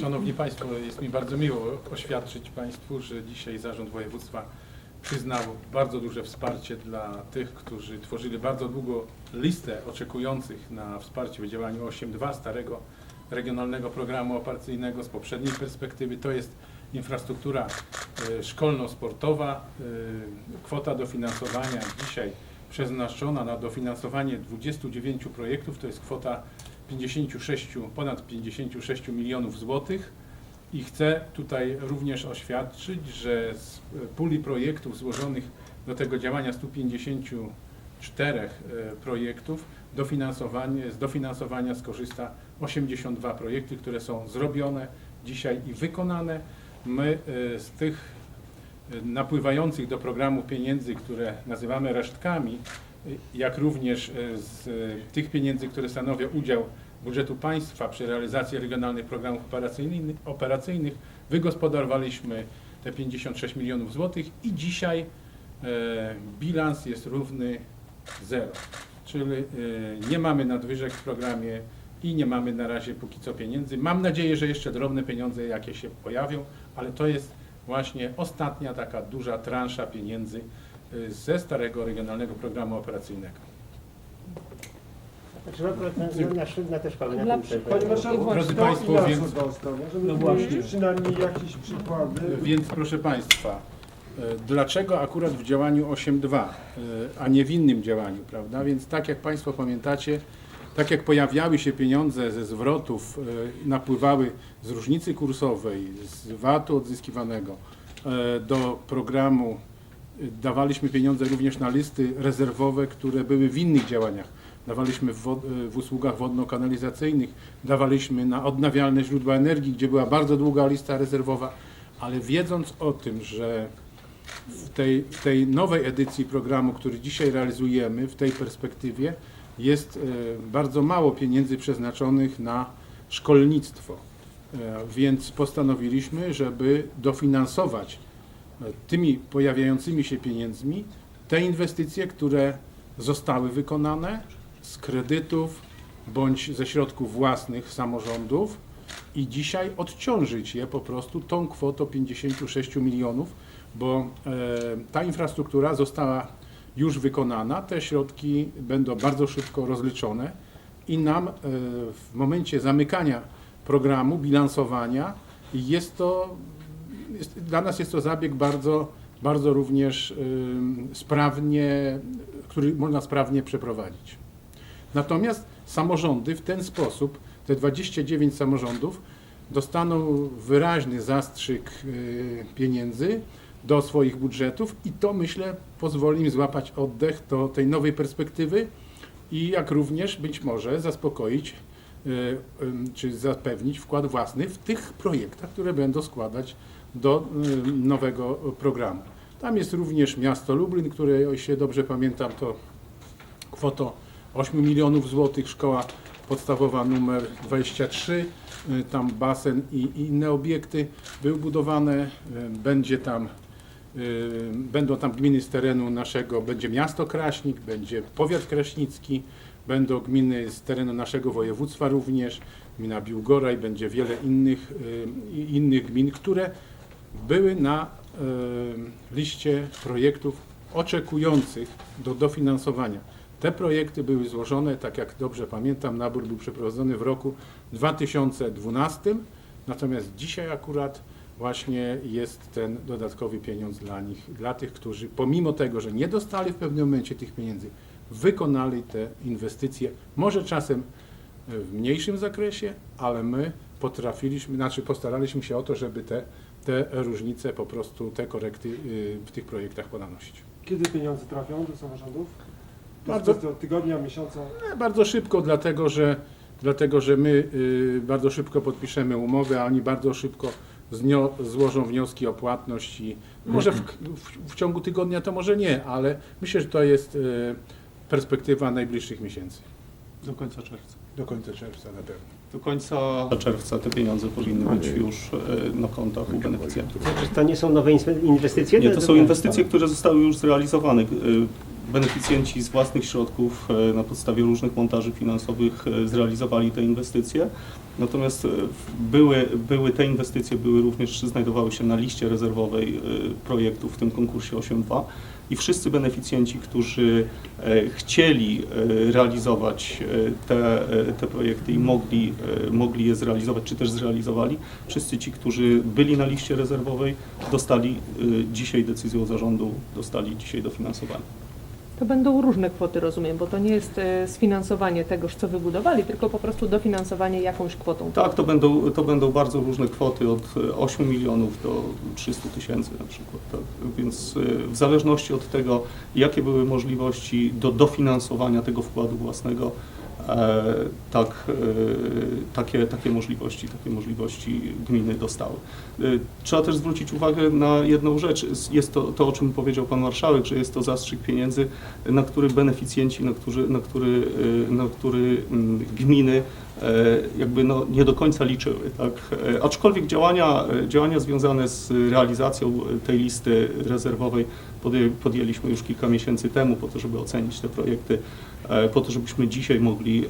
Szanowni Państwo, jest mi bardzo miło oświadczyć Państwu, że dzisiaj Zarząd Województwa przyznał bardzo duże wsparcie dla tych, którzy tworzyli bardzo długo listę oczekujących na wsparcie w działaniu 8.2 starego regionalnego programu operacyjnego z poprzedniej perspektywy. To jest infrastruktura e, szkolno-sportowa. E, Kwota dofinansowania dzisiaj przeznaczona na dofinansowanie 29 projektów to jest kwota 56, ponad 56 milionów złotych. I chcę tutaj również oświadczyć, że z puli projektów złożonych do tego działania 154 e, projektów dofinansowanie, z dofinansowania skorzysta 82 projekty, które są zrobione dzisiaj i wykonane. My e, z tych e, napływających do programu pieniędzy, które nazywamy resztkami, jak również z tych pieniędzy, które stanowią udział budżetu państwa przy realizacji regionalnych programów operacyjnych, operacyjnych wygospodarowaliśmy te 56 milionów złotych i dzisiaj e, bilans jest równy zero. Czyli e, nie mamy nadwyżek w programie i nie mamy na razie póki co pieniędzy. Mam nadzieję, że jeszcze drobne pieniądze jakie się pojawią, ale to jest właśnie ostatnia taka duża transza pieniędzy e, ze starego regionalnego programu operacyjnego. Znaczy, akurat na, na, na Szydna też mamy na Dla tym przykładu. pewien- Panie marszałku, Drodzy kto państwo, więc- co dostał? Żeby No no właśnie. przynajmniej jakieś przykłady. Więc proszę Państwa, e, dlaczego akurat w działaniu 8.2, e, a nie w innym działaniu, prawda? Więc tak jak Państwo pamiętacie, tak jak pojawiały się pieniądze ze zwrotów, e, napływały z różnicy kursowej, z VAT-u odzyskiwanego e, do programu, e, dawaliśmy pieniądze również na listy rezerwowe, które były w innych działaniach. Dawaliśmy w, e, w usługach wodno-kanalizacyjnych, dawaliśmy na odnawialne źródła energii, gdzie była bardzo długa lista rezerwowa, ale wiedząc o tym, że w tej, w tej nowej edycji programu, który dzisiaj realizujemy, w tej perspektywie, jest e, bardzo mało pieniędzy przeznaczonych na szkolnictwo. E, Więc postanowiliśmy, żeby dofinansować tymi pojawiającymi się pieniędzmi te inwestycje, które zostały wykonane z kredytów bądź ze środków własnych samorządów i dzisiaj odciążyć je po prostu tą kwotą 56 milionów, bo e, ta infrastruktura została już wykonana, te środki będą bardzo szybko rozliczone i nam e, w momencie zamykania programu, bilansowania jest to, jest, dla nas jest to zabieg bardzo, bardzo również sprawnie, który można sprawnie przeprowadzić. Natomiast samorządy w ten sposób, te 29 samorządów, dostaną wyraźny zastrzyk y, pieniędzy do swoich budżetów i to myślę pozwoli im złapać oddech do tej nowej perspektywy i jak również być może zaspokoić ym, czy zapewnić wkład własny w tych projektach, które będą składać do y, nowego programu. Tam jest również miasto Lublin, które, się dobrze pamiętam, to kwotą 8 milionów złotych, szkoła podstawowa numer 23, y, tam basen i, inne obiekty były budowane, y, będzie tam, y, będą tam gminy z terenu naszego, będzie miasto Kraśnik, będzie powiat kraśnicki, będą gminy z terenu naszego województwa również, gmina Biłgoraj, będzie wiele innych, innych gmin, które były na liście projektów oczekujących do dofinansowania. Te projekty były złożone, tak jak dobrze pamiętam, nabór był przeprowadzony w roku 2012, natomiast dzisiaj akurat właśnie jest ten dodatkowy pieniądz dla nich, dla tych, którzy pomimo tego, że nie dostali w pewnym momencie tych pieniędzy, wykonali te inwestycje, może czasem e, w mniejszym zakresie, ale my potrafiliśmy, znaczy postaraliśmy się o to, żeby te, te różnice, po prostu te korekty y, w tych projektach ponanosić. Kiedy pieniądze trafią do samorządów? To Bardzo- tygodnia, miesiąca. E, Bardzo szybko, dlatego że, dlatego, że my y, bardzo szybko podpiszemy umowę, a oni bardzo szybko znio, złożą wnioski o płatność i może w, w, w ciągu tygodnia to może nie, ale myślę, że to jest y, perspektywa najbliższych miesięcy. Do końca czerwca. Do końca czerwca na pewno. Do końca czerwca te pieniądze powinny być już e, na kontach u beneficjentów. Znaczy, to nie są nowe inwe- inwestycje? Nie, To- to są inwestycje, które zostały już zrealizowane. E, beneficjenci z własnych środków e, na podstawie różnych montaży finansowych e, zrealizowali te inwestycje. Natomiast e, były, były te inwestycje były również znajdowały się na liście rezerwowej projektów w tym konkursie 8.2 i wszyscy beneficjenci, którzy chcieli realizować te, te projekty i mogli, mogli je zrealizować, czy też zrealizowali, wszyscy ci, którzy byli na liście rezerwowej, dostali dzisiaj decyzją zarządu, dostali dzisiaj dofinansowanie. To będą różne kwoty, rozumiem, bo to nie jest e, sfinansowanie tegoż, co wybudowali, tylko po prostu dofinansowanie jakąś kwotą. Tak, to będą, to będą bardzo różne kwoty od e, 8 milionów do 300 tysięcy na przykład. Tak? Więc e, w zależności od tego, jakie były możliwości do dofinansowania tego wkładu własnego, e, tak, e, takie, takie, możliwości, takie możliwości gminy dostały. E, Trzeba też zwrócić uwagę na jedną rzecz. Jest to, to, o czym powiedział Pan Marszałek, że jest to zastrzyk pieniędzy, na który beneficjenci, na który, na który, e, na który mm, gminy e, jakby no, nie do końca liczyły. Tak? E, Aczkolwiek działania, e, działania związane z realizacją tej listy rezerwowej podjęliśmy już kilka miesięcy temu po to, żeby ocenić te projekty, e, po to, żebyśmy dzisiaj mogli e,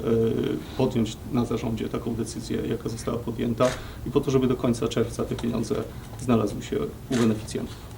podjąć na zarządzie taką decyzję, jaka została podjęta i po to, żeby do końca czerwca te pieniądze znalazły się u beneficjentów.